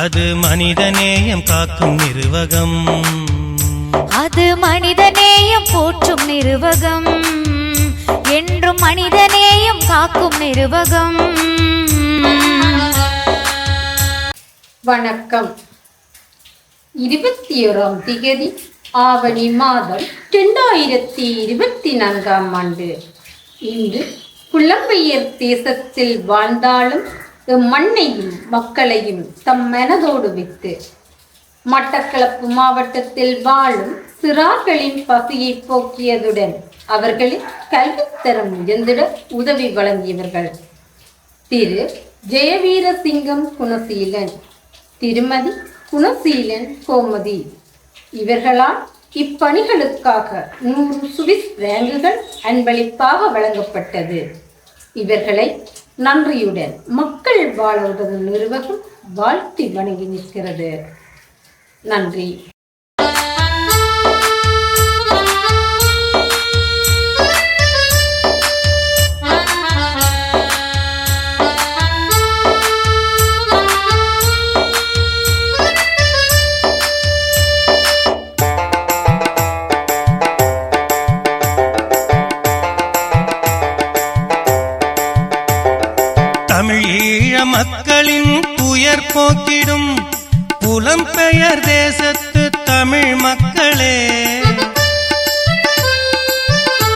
அது மனிதநேயம் காக்கும் நிர்வகம். அது மனிதநேயம் போற்றும் நிருவகம். என்றும் மனிதநேயம் காக்கும் நிருவகம். வணக்கம். இருபத்தி ஓராம் திகதி ஆவணி மாதம் இரண்டாயிரத்தி இருபத்தி நான்காம் ஆண்டு. இன்று புலம்பெயர் தேசத்தில் வாழ்ந்தாலும் மண்ணையும் மக்களையும் தம் மனதோடு வித்து மட்டக்களப்பு மாவட்டத்தில் வாழும் சிறார்களின் பசியை போக்கியதுடன் அவர்களின் கல்வித்தரம் உயர்ந்திட உதவி வழங்கியவர்கள். திரு. ஜெயவீரசிங்கம் குணசீலன் திருமதி குணசீலன் கோமதி. இவர்களால் இப்பணிகளுக்காக நூறு சுவிஸ் ரேங்குகள் அன்பளிப்பாக வழங்கப்பட்டது. இவர்களை நன்றியுடன் மக்கள் வாழ்வதன் நிர்வாகம் வாழ்த்தி வணங்கி நிற்கிறது. நன்றி. தமிழ் ஈழ மக்களின் துயர் போக்கிடும் புலம்பெயர் தேசத்து தமிழ் மக்களே.